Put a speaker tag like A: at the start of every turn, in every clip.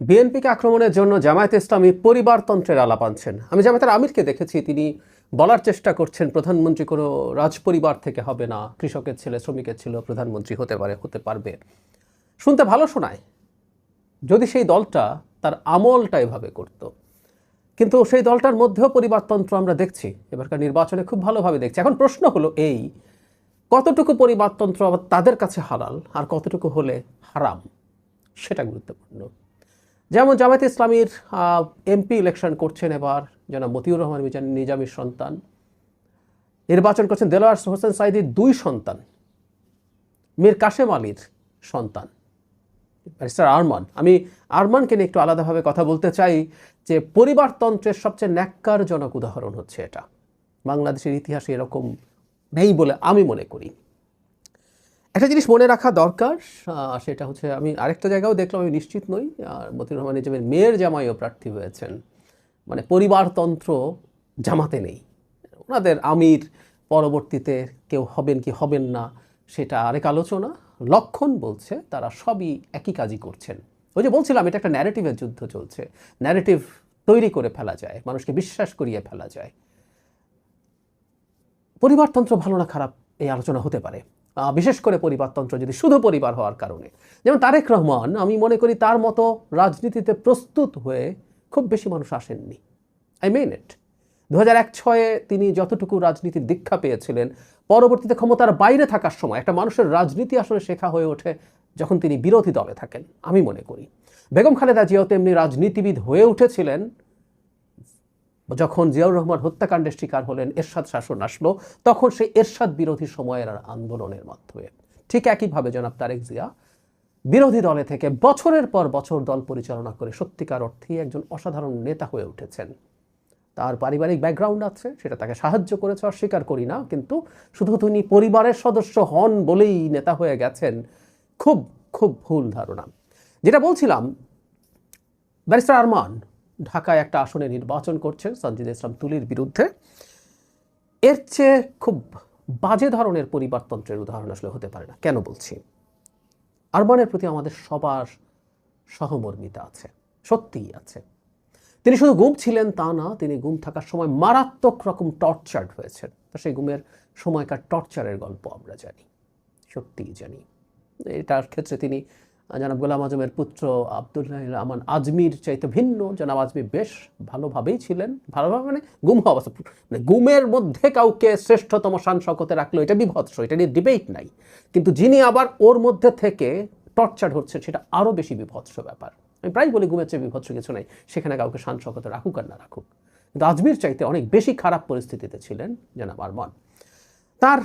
A: বিএনপিকে আক্রমণের জন্য জামায়াত ইসলামী পরিবারতন্ত্রের আলাপ আনছেন। আমি জামায়াতের আমিরকে দেখেছি, তিনি বলার চেষ্টা করছেন, প্রধানমন্ত্রী কোনো রাজপরিবার থেকে হবে না, কৃষকের ছেলে, শ্রমিকের ছিল প্রধানমন্ত্রী হতে পারে, হতে পারবে। শুনতে ভালো শোনায়, যদি সেই দলটা তার আমলটা এভাবে করত। কিন্তু সেই দলটার মধ্যেও পরিবারতন্ত্র আমরা দেখছি, এবারকার নির্বাচনে খুব ভালোভাবে দেখছি। এখন প্রশ্ন হলো এই, কতটুকু পরিবারতন্ত্র আবার তাদের কাছে হালাল আর কতটুকু হলে হারাম? সেটা গুরুত্বপূর্ণ। যেমন জামায়াত ইসলামীর এমপি ইলেকশন করছেন এবার যেন মতিউর রহমান মিজান নিজামীর সন্তান। নির্বাচন করছেন দেলোয়ার হোসেন সাইদির দুই সন্তান, মীর কাশেম আলীর সন্তান, ব্যারিস্টার আরমান। আমি আরমানকে নিয়ে একটু আলাদাভাবে কথা বলতে চাই যে পরিবারতন্ত্রের সবচেয়ে ন্যাক্কারজনক উদাহরণ হচ্ছে এটা। বাংলাদেশের ইতিহাসে এরকম নেই বলে আমি মনে করি। একটা জিনিস মনে রাখা দরকার সেটা হচ্ছে আমি আরেকটা জায়গাও দেখলাম, আমি নিশ্চিত নই, আর মতিউর রহমান নিজামের মেয়ের জামাইও প্রার্থী হয়েছেন। মানে পরিবারতন্ত্র জামাতে নেই। ওনাদের আমির পরবর্তীতে কেউ হবেন কি হবেন না, সেটা আরেক আলোচনা। লক্ষণ বলছে তারা সবই একই কাজই করছেন। ওই যে বলছিলাম, এটা একটা ন্যারেটিভের যুদ্ধ চলছে। ন্যারেটিভ তৈরি করে ফেলা যায়, মানুষকে বিশ্বাস করিয়ে ফেলা যায়। পরিবারতন্ত্র ভালো না খারাপ, এই আলোচনা হতে পারে। বিশেষ করে পরিবারতন্ত্র, যদি শুধু পরিবার হওয়ার কারণে। যেমন তারেক রহমান, আমি মনে করি তার মতো রাজনীতিতে প্রস্তুত হয়ে খুব বেশি মানুষ আসেননি। আই মেন ইট দু হাজার এক ছয়ে তিনি যতটুকু রাজনীতির দীক্ষা পেয়েছিলেন, পরবর্তীতে ক্ষমতার বাইরে থাকার সময়, একটা মানুষের রাজনীতি আসলে শেখা হয়ে ওঠে যখন তিনি বিরোধী দলে থাকেন, আমি মনে করি। বেগম খালেদা জিয়াও তেমনি রাজনীতিবিদ হয়ে উঠেছিলেন যখন জিয়াউর রহমান হত্যাকাণ্ডের শিকার হলেন, এরশাদ শাসন আসলো, তখন সেই এরশাদ বিরোধী সময়ের আর আন্দোলনের মাধ্যমে। ঠিক একইভাবে জনাব তারেক জিয়া বিরোধী দলে থেকে বছরের পর বছর দল পরিচালনা করে সত্যিকার অর্থে একজন অসাধারণ নেতা হয়ে উঠেছেন। তার পারিবারিক ব্যাকগ্রাউন্ড আছে, সেটা তাকে সাহায্য করেছে, অস্বীকার করি না, কিন্তু শুধু তিনি পরিবারের সদস্য হন বলেই নেতা হয়ে গেছেন, খুব খুব ভুল ধারণা। যেটা বলছিলাম, ব্যারিস্টার আরমান ঢাকায় একটা আসনে নির্বাচন করছেন সঞ্জিদ ইসলাম তুলির বিরুদ্ধে। এর চেয়ে খুব বাজে ধরনের পরিবারতন্ত্রের উদাহরণ আসলে হতে পারে না। কেন বলছি? আরমানের প্রতি আমাদের সবার সহমর্মিতা আছে, সত্যিই আছে। তিনি শুধু গুম ছিলেন তা না, তিনি গুম থাকার সময় মারাত্মক রকম টর্চার্ড হয়েছেন। তো সেই গুমের সময়কার টর্চারের গল্প আমরা জানি, সত্যিই জানি। এটার ক্ষেত্রে তিনি জনাব গোলাম আজমের পুত্র আবদুল্লাহ রহমান আজমির চাইতে ভিন্ন। জনাব আজমি বেশ ভালোভাবেই ছিলেন। ভালোভাবে মানে গুম হওয়া অবস্থা। মানে গুমের মধ্যে কাউকে শ্রেষ্ঠতম শান শকতে রাখল, এটা বিভৎস, এটা নিয়ে ডিবেট নাই। কিন্তু যিনি আবার ওর মধ্যে থেকে টর্চার হচ্ছে সেটা আরও বেশি বিভৎস ব্যাপার। আমি প্রায় বলি গুমের চেয়ে বিভৎস কিছু নাই, সেখানে কাউকে শান শকতে রাখুক আর না রাখুক। কিন্তু আজমির চাইতে অনেক বেশি খারাপ পরিস্থিতিতে ছিলেন জনাব আরমান। তার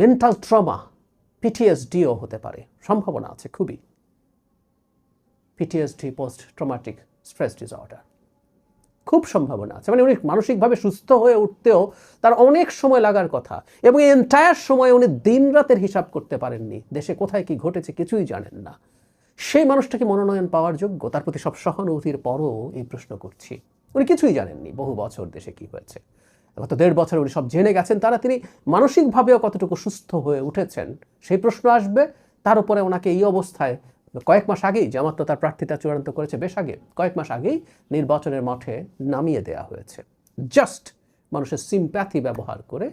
A: মেন্টাল ট্রমা পিটিএসডিও হতে পারে, সম্ভাবনা আছে খুবই। PTSD post traumatic stress disorder খুব সম্ভাবনা আছে। মানে উনি মানসিকভাবে সুস্থ হয়ে উঠতেও তার অনেক সময় লাগার কথা এবং এন্টায়ার সময় উনি দিন রাতের হিসাব করতে পারেননি। দেশে কোথায় কি ঘটেছে কিছুই জানেন না। সেই মানুষটা কি মনোনয়ন পাওয়ার যোগ্য, তার প্রতি সব সহানুভূতির পরও এই প্রশ্ন করছি। উনি কিছুই জানেননি বহু বছর দেশে কি হয়েছে। গত দেড় বছর উনি সব জেনে গেছেন, তারা তিনি মানসিকভাবেও কতটুকু সুস্থ হয়ে উঠেছেন সেই প্রশ্ন আসবে। তার উপরে ওনাকে এই অবস্থায় কয়েক মাস আগেই জামাত তো তার প্রার্থিতা চূড়ান্ত করেছে, বেশ আগে, কয়েক মাস আগেই নির্বাচনের মাঠে নামিয়ে দেয়া হয়েছে। জাস্ট মানুষের সিম্প্যাথি ব্যবহার করে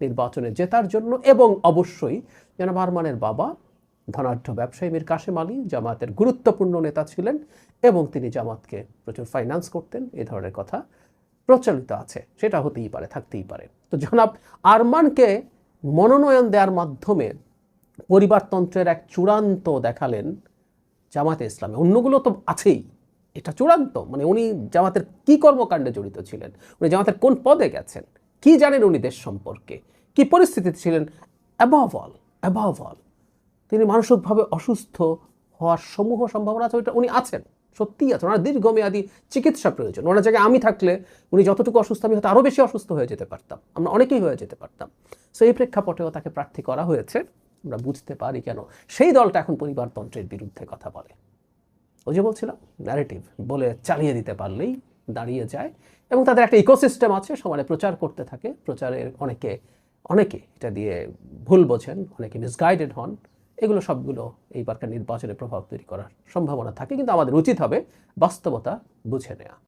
A: নির্বাচনে জেতার জন্য এবং অবশ্যই জনাব আরমানের বাবা, ধনাঢ্য ব্যবসায়ী মীর কাশেম আলী, জামাতের গুরুত্বপূর্ণ নেতা ছিলেন এবং তিনি জামাতকে প্রচুর ফাইন্যান্স করতেন এই ধরনের কথা প্রচলিত আছে। সেটা হতেই পারে, থাকতেই পারে। তো জনাব আরমানকে মনোনয়ন দেওয়ার মাধ্যমে পরিবারতন্ত্রের এক চূড়ান্ত দেখালেন জামাতে ইসলামে। অন্যগুলো তো আছেই। এটা চূড়ান্ত। মানে উনি জামাতের কি কর্মকাণ্ডে জড়িত ছিলেন? উনি জামাতের কোন পদে গেছেন? কি জানেন উনি দেশ সম্পর্কে? কি পরিস্থিতিতে ছিলেন? অ্যাবাভ অল অ্যাবাভ অল তিনি মানসিকভাবে অসুস্থ হওয়ার সমূহ সম্ভাবনা আছে, ওইটা উনি আছেন। সত্যিই আছেন। ওনার দীর্ঘমেয়াদী চিকিৎসা প্রয়োজন। ওনার জায়গায় আমি থাকলে উনি যতটুকু অসুস্থ, আমি হয়তো আরও বেশি অসুস্থ হয়ে যেতে পারতাম। আমরা অনেকেই হয়ে যেতে পারতাম। সো এই প্রেক্ষাপটেও তাকে প্রার্থী করা হয়েছে। আমরা বুঝতে পারি কেন? সেই দলটা এখন পরিবারতন্ত্রের বিরুদ্ধে কথা বলে। ওই যে বলছিলাম ন্যারেটিভ বলে চালিয়ে দিতে পারলেই দাঁড়িয়ে যায় এবং তাদের একটা ইকোসিস্টেম আছে, সমানে প্রচার করতে থাকে। প্রচারের অনেকে অনেকে এটা দিয়ে ভুল বোঝেন, অনেকে মিসগাইডেড হন। এগুলো সবগুলো এইবারকার নির্বাচনে প্রভাব তৈরি করার সম্ভাবনা থাকে, কিন্তু আমাদের উচিত হবে বাস্তবতা বুঝে নেওয়া